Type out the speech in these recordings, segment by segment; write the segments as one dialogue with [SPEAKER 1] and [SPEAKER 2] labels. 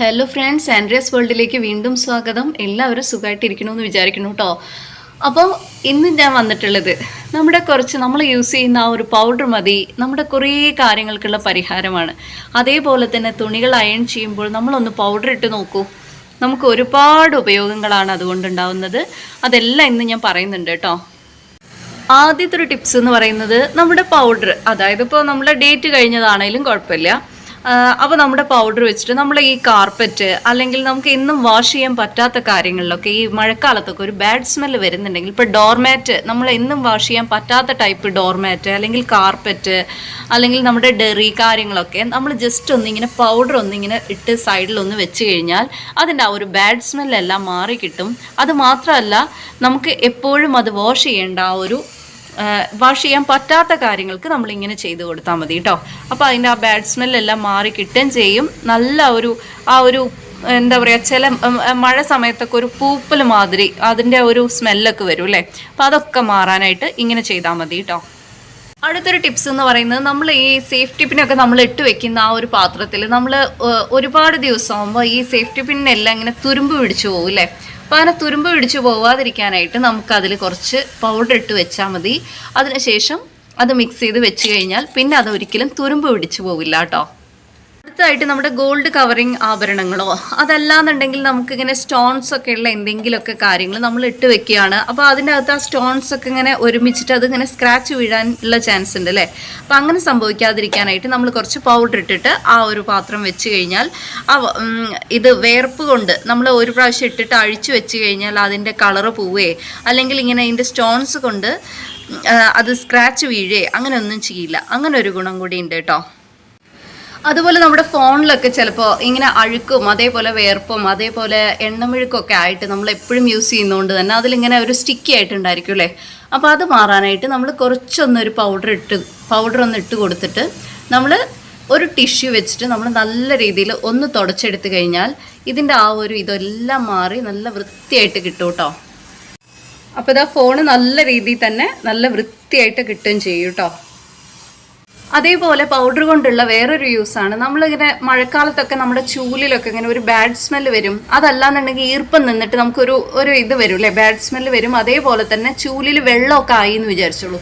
[SPEAKER 1] Hello friends Andreas വേൾഡിലേക്ക് വീണ്ടും സ്വാഗതം. എല്ലാവരും സുഖമായിട്ടിരിക്കണമെന്ന് വിചാരിക്കുന്നു കേട്ടോ അപ്പോൾ ഇന്ന് ഞാൻ വന്നിട്ടുള്ളത് നമ്മുടെ കുറച്ച് നമ്മൾ യൂസ് ചെയ്യുന്ന ആ ഒരു പൗഡർ മതി. നമ്മുടെ കുറേ കാര്യങ്ങൾക്കുള്ള പരിഹാരമാണ്. അതേപോലെ തന്നെ തുണികൾ അയൺ ചെയ്യുമ്പോൾ നമ്മളൊന്ന് പൗഡർ ഇട്ട് നോക്കൂ. നമുക്ക് ഒരുപാട് ഉപയോഗങ്ങളാണ് അതുകൊണ്ടുണ്ടാവുന്നത് അതെല്ലാം ഇന്ന് ഞാൻ പറയുന്നുണ്ട് കേട്ടോ ആദ്യത്തെ ഒരു ടിപ്സ് എന്ന് പറയുന്നത് നമ്മുടെ പൗഡർ അതായത് ഇപ്പോൾ നമ്മുടെ ഡേറ്റ് കഴിഞ്ഞതാണേലും കുഴപ്പമില്ല. അപ്പോൾ നമ്മുടെ പൗഡർ വെച്ചിട്ട് നമ്മൾ ഈ കാർപ്പറ്റ് അല്ലെങ്കിൽ നമുക്ക് എന്നും വാഷ് ചെയ്യാൻ പറ്റാത്ത കാര്യങ്ങളിലൊക്കെ ഈ മഴക്കാലത്തൊക്കെ ഒരു ബാഡ് സ്മെല്ല് വരുന്നുണ്ടെങ്കിൽ ഇപ്പോൾ ഡോർമാറ്റ് നമ്മൾ എന്നും വാഷ് ചെയ്യാൻ പറ്റാത്ത ടൈപ്പ് ഡോർമാറ്റ് അല്ലെങ്കിൽ കാർപ്പറ്റ് അല്ലെങ്കിൽ നമ്മുടെ ഡെറി കാര്യങ്ങളൊക്കെ നമ്മൾ ജസ്റ്റ് ഒന്നിങ്ങനെ പൗഡർ ഒന്നിങ്ങനെ ഇട്ട് സൈഡിൽ ഒന്ന് വെച്ച് കഴിഞ്ഞാൽ അതിന്റെ ആ ഒരു ബാഡ് സ്മെല്ലെല്ലാം മാറി കിട്ടും അത് മാത്രമല്ല നമുക്ക് എപ്പോഴും അത് വാഷ് ചെയ്യേണ്ട ആ ഒരു വാഷ് ചെയ്യാൻ പറ്റാത്ത കാര്യങ്ങൾക്ക് നമ്മൾ ഇങ്ങനെ ചെയ്ത് കൊടുത്താൽ മതി കേട്ടോ അപ്പോൾ അതിന്റെ ആ ബാഡ് സ്മെല്ലെല്ലാം മാറി കിട്ടുകയും ചെയ്യും. നല്ല ഒരു ആ ഒരു എന്താ പറയുക ചില മഴ സമയത്തൊക്കെ ഒരു പൂപ്പൽ മാതിരി അതിന്റെ ഒരു സ്മെല്ലൊക്കെ വരും അല്ലേ? അപ്പോൾ അതൊക്കെ മാറാനായിട്ട് ഇങ്ങനെ ചെയ്താൽ മതി കേട്ടോ അടുത്തൊരു ടിപ്സ് എന്ന് പറയുന്നത് നമ്മൾ ഈ സേഫ്റ്റി പിന്നൊക്കെ നമ്മൾ ഇട്ട് വെക്കുന്ന ആ ഒരു പാത്രത്തിൽ നമ്മൾ ഒരുപാട് ദിവസമാകുമ്പോൾ ഈ സേഫ്റ്റി പിന്നെല്ലാം ഇങ്ങനെ തുരുമ്പ് പിടിച്ചു പോകും അല്ലേ? അപ്പോൾ അങ്ങനെ തുരുമ്പ് പിടിച്ചു പോവാതിരിക്കാനായിട്ട് നമുക്ക് അതിൽ കുറച്ച് പൗഡർ ഇട്ട് വെച്ചാൽ മതി. അതിനുശേഷം അത് മിക്സ് ചെയ്ത് വെച്ച് കഴിഞ്ഞാൽ പിന്നെ അത് ഒരിക്കലും തുരുമ്പ് പിടിച്ചു പോവില്ല കേട്ടോ അടുത്തതായിട്ട് നമ്മുടെ ഗോൾഡ് കവറിങ് ആഭരണങ്ങളോ അതല്ലാന്നുണ്ടെങ്കിൽ നമുക്കിങ്ങനെ സ്റ്റോൺസ് ഒക്കെ ഉള്ള എന്തെങ്കിലുമൊക്കെ കാര്യങ്ങൾ നമ്മൾ ഇട്ട് വെക്കുകയാണ്. അപ്പോൾ അതിന്റെ അകത്ത് ആ സ്റ്റോൺസ് ഒക്കെ ഇങ്ങനെ ഒരുമിച്ചിട്ട് അത് ഇങ്ങനെ സ്ക്രാച്ച് വീഴാനുള്ള ചാൻസ് ഉണ്ട് അല്ലേ? അപ്പോൾ അങ്ങനെ സംഭവിക്കാതിരിക്കാനായിട്ട് നമ്മൾ കുറച്ച് പൗഡർ ഇട്ടിട്ട് ആ ഒരു പാത്രം വെച്ച് കഴിഞ്ഞാൽ ആ ഇത് വേർപ്പ് കൊണ്ട് നമ്മൾ ഒരു പ്രാവശ്യം ഇട്ടിട്ട് അഴിച്ചു വെച്ച് കഴിഞ്ഞാൽ അതിന്റെ കളറ് പോവേ. അല്ലെങ്കിൽ ഇങ്ങനെ ഇതിന്റെ സ്റ്റോൺസ് കൊണ്ട് അത് സ്ക്രാച്ച് വീഴേ. അങ്ങനെ ഒന്നും ചെയ്യില്ല. അങ്ങനെ ഒരു ഗുണം കൂടി ഉണ്ട് കേട്ടോ. അതുപോലെ നമ്മുടെ ഫോണിലൊക്കെ ചിലപ്പോൾ ഇങ്ങനെ അഴുക്കും അതേപോലെ വേർപ്പും അതേപോലെ എണ്ണമെഴുക്കൊക്കെ ആയിട്ട് നമ്മൾ എപ്പോഴും യൂസ് ചെയ്യുന്നതുകൊണ്ട് തന്നെ അതിലിങ്ങനെ ഒരു സ്റ്റിക്കി ആയിട്ടുണ്ടായിരിക്കും അല്ലേ? അപ്പോൾ അത് മാറാനായിട്ട് നമ്മൾ കുറച്ചൊന്നൊരു പൗഡർ ഇട്ട് പൗഡർ ഒന്ന് ഇട്ട് കൊടുത്തിട്ട് നമ്മൾ ഒരു ടിഷ്യൂ വെച്ചിട്ട് നമ്മൾ നല്ല രീതിയിൽ ഒന്ന് തുടച്ചെടുത്ത് കഴിഞ്ഞാൽ ഇതിന്റെ ആ ഒരു ഇതെല്ലാം മാറി നല്ല വൃത്തിയായിട്ട് കിട്ടും കേട്ടോ. അപ്പോൾ ഇതാ ഫോണ് നല്ല രീതിയിൽ തന്നെ നല്ല വൃത്തിയായിട്ട് കിട്ടുകയും ചെയ്യും കേട്ടോ. അതേപോലെ പൗഡർ കൊണ്ടുള്ള വേറൊരു യൂസാണ് നമ്മളിങ്ങനെ മഴക്കാലത്തൊക്കെ നമ്മുടെ ചൂലിലൊക്കെ ഇങ്ങനെ ഒരു ബാഡ് സ്മെല്ല് വരും. അതല്ലാന്നുണ്ടെങ്കിൽ ഈർപ്പം നിന്നിട്ട് നമുക്കൊരു ഒരു ഇത് വരും അല്ലേ? ബാഡ് സ്മെല്ല് വരും. അതേപോലെ തന്നെ ചൂലിൽ വെള്ളമൊക്കെ ആയി എന്ന് വിചാരിച്ചോളൂ.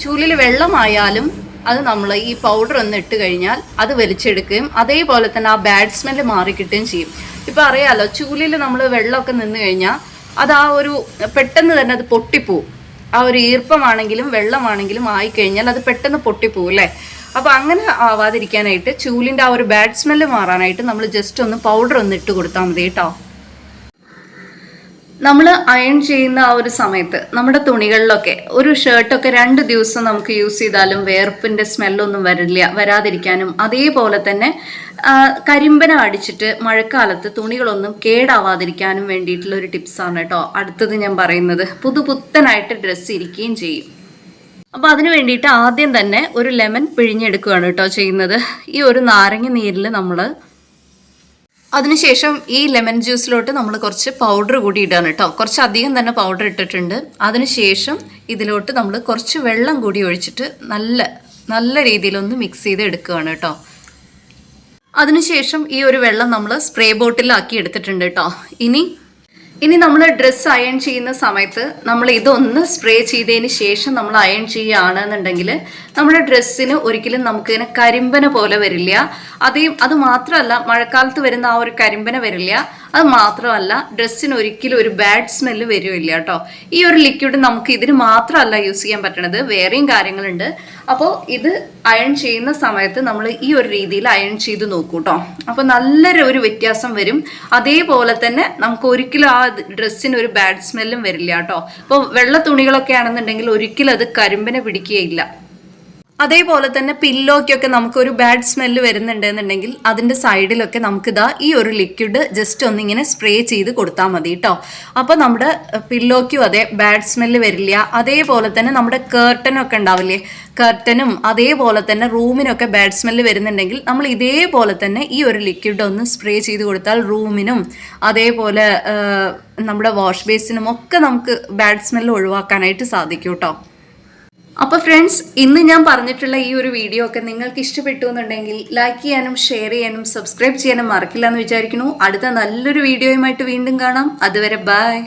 [SPEAKER 1] ചൂലിൽ വെള്ളമായാലും അത് നമ്മൾ ഈ പൗഡർ ഒന്ന് ഇട്ട് കഴിഞ്ഞാൽ അത് വലിച്ചെടുക്കുകയും അതേപോലെ തന്നെ ആ ബാഡ് സ്മെല്ല് മാറിക്കിട്ടുകയും ചെയ്യും. ഇപ്പം അറിയാമല്ലോ ചൂലിൽ നമ്മൾ വെള്ളമൊക്കെ നിന്ന് കഴിഞ്ഞാൽ അത് ആ ഒരു പെട്ടെന്ന് തന്നെ അത് പൊട്ടിപ്പോവും. ആ ഒരു ഈർപ്പമാണെങ്കിലും വെള്ളമാണെങ്കിലും ആയിക്കഴിഞ്ഞാൽ അത് പെട്ടെന്ന് പൊട്ടിപ്പോവും അല്ലേ? അപ്പോൾ അങ്ങനെ ആവാതിരിക്കാനായിട്ട് ചൂലിന്റെ ആ ഒരു ബാഡ് സ്മെല്ല് മാറാനായിട്ട് നമ്മൾ ജസ്റ്റ് ഒന്ന് പൗഡർ ഒന്ന് ഇട്ട് കൊടുത്താൽ മതി കേട്ടോ. നമ്മൾ അയൺ ചെയ്യുന്ന ആ ഒരു സമയത്ത് നമ്മുടെ തുണികളിലൊക്കെ ഒരു ഷർട്ടൊക്കെ രണ്ട് ദിവസം നമുക്ക് യൂസ് ചെയ്താലും വേർപ്പിന്റെ സ്മെല്ലൊന്നും വരില്ല വരാതിരിക്കാനും അതേപോലെ തന്നെ കരിമ്പന അടിച്ചിട്ട് മഴക്കാലത്ത് തുണികളൊന്നും കേടാവാതിരിക്കാനും വേണ്ടിയിട്ടുള്ള ഒരു ടിപ്സാണ് കേട്ടോ. അടുത്തത് ഞാൻ പറയുന്നത്. പുതുപുത്തനായിട്ട് ഡ്രസ്സ് ഇരിക്കുകയും ചെയ്യും. അപ്പോൾ അതിന് വേണ്ടിയിട്ട് ആദ്യം തന്നെ ഒരു ലെമൺ പിഴിഞ്ഞെടുക്കുകയാണ് കേട്ടോ ചെയ്യുന്നത്. ഈ ഒരു നാരങ്ങ നീരിൽ നമ്മൾ അതിനുശേഷം ഈ ലെമൺ ജ്യൂസിലോട്ട് നമ്മൾ കുറച്ച് പൗഡർ കൂടി ഇടാണ് കേട്ടോ. കുറച്ച് അധികം തന്നെ പൗഡർ ഇട്ടിട്ടുണ്ട്. അതിനുശേഷം ഇതിലോട്ട് നമ്മൾ കുറച്ച് വെള്ളം കൂടി ഒഴിച്ചിട്ട് നല്ല നല്ല രീതിയിലൊന്ന് മിക്സ് ചെയ്ത് എടുക്കുകയാണ് കേട്ടോ. അതിനുശേഷം ഈ ഒരു വെള്ളം നമ്മൾ സ്പ്രേ ബോട്ടിലാക്കി എടുത്തിട്ടുണ്ട് കേട്ടോ ഇനി ഇനി നമ്മൾ ഡ്രസ്സ് അയൺ ചെയ്യുന്ന സമയത്ത് നമ്മൾ ഇതൊന്ന് സ്പ്രേ ചെയ്തതിന് ശേഷം നമ്മൾ അയൺ ചെയ്യുകയാണെന്നുണ്ടെങ്കിൽ നമ്മുടെ ഡ്രസ്സിന് ഒരിക്കലും നമുക്കിങ്ങനെ കരിമ്പന പോലെ വരില്ല. അതേ അത് മാത്രമല്ല മഴക്കാലത്ത് വരുന്ന ആ ഒരു കരിമ്പന വരില്ല. അത് മാത്രമല്ല ഡ്രസ്സിന് ഒരിക്കലും ഒരു ബാഡ് സ്മെല്ല് വരുമില്ല കേട്ടോ. ഈ ഒരു ലിക്വിഡ് നമുക്ക് ഇതിന് മാത്രമല്ല യൂസ് ചെയ്യാൻ പറ്റണത് വേറെയും കാര്യങ്ങളുണ്ട്. അപ്പോൾ ഇത് അയൺ ചെയ്യുന്ന സമയത്ത് നമ്മൾ ഈ ഒരു രീതിയിൽ അയൺ ചെയ്ത് നോക്കൂ കേട്ടോ. അപ്പോൾ നല്ലൊരു ഒരു വ്യത്യാസം വരും. അതേപോലെ തന്നെ നമുക്ക് ഒരിക്കലും ആ ഡ്രസ്സിന് ഒരു ബാഡ് സ്മെല്ലും വരില്ല കേട്ടോ. അപ്പോൾ വെള്ള തുണികളൊക്കെ ആണെന്നുണ്ടെങ്കിൽ ഒരിക്കലും അത് കരിമ്പിനെ പിടിക്കുകയില്ല. അതേപോലെ തന്നെ പില്ലോയ്ക്കൊക്കെ നമുക്കൊരു ബാഡ് സ്മെല്ല് വരുന്നുണ്ടെന്നുണ്ടെങ്കിൽ അതിന്റെ സൈഡിലൊക്കെ നമുക്കിതാ ഈ ഒരു ലിക്വിഡ് ജസ്റ്റ് ഒന്നിങ്ങനെ സ്പ്രേ ചെയ്ത് കൊടുത്താൽ മതി കേട്ടോ അപ്പോൾ നമ്മുടെ പില്ലോയ്ക്കും അതെ ബാഡ് സ്മെല്ല് വരില്ല. അതേപോലെ തന്നെ നമ്മുടെ കേർട്ടനൊക്കെ ഉണ്ടാവില്ലേ? കർട്ടനും അതേപോലെ തന്നെ റൂമിനൊക്കെ ബാഡ് സ്മെല്ല് വരുന്നുണ്ടെങ്കിൽ നമ്മൾ ഇതേപോലെ തന്നെ ഈ ഒരു ലിക്വിഡ് ഒന്ന് സ്പ്രേ ചെയ്ത് കൊടുത്താൽ റൂമിനും അതേപോലെ നമ്മുടെ വാഷ് ബേസിനും ഒക്കെ നമുക്ക് ബാഡ് സ്മെല്ല് ഒഴിവാക്കാനായിട്ട് സാധിക്കും കേട്ടോ അപ്പോൾ ഫ്രണ്ട്സ് ഇന്ന് ഞാൻ പറഞ്ഞിട്ടുള്ള ഈ ഒരു വീഡിയോ ഒക്കെ നിങ്ങൾക്ക് ഇഷ്ടപ്പെട്ടു എന്നുണ്ടെങ്കിൽ ലൈക്ക് ചെയ്യാനും ഷെയർ ചെയ്യാനും സബ്സ്ക്രൈബ് ചെയ്യാനും മറക്കില്ല എന്ന് വിചാരിക്കുന്നു. അടുത്ത നല്ലൊരു വീഡിയോയുമായിട്ട് വീണ്ടും കാണാം. അതുവരെ ബൈ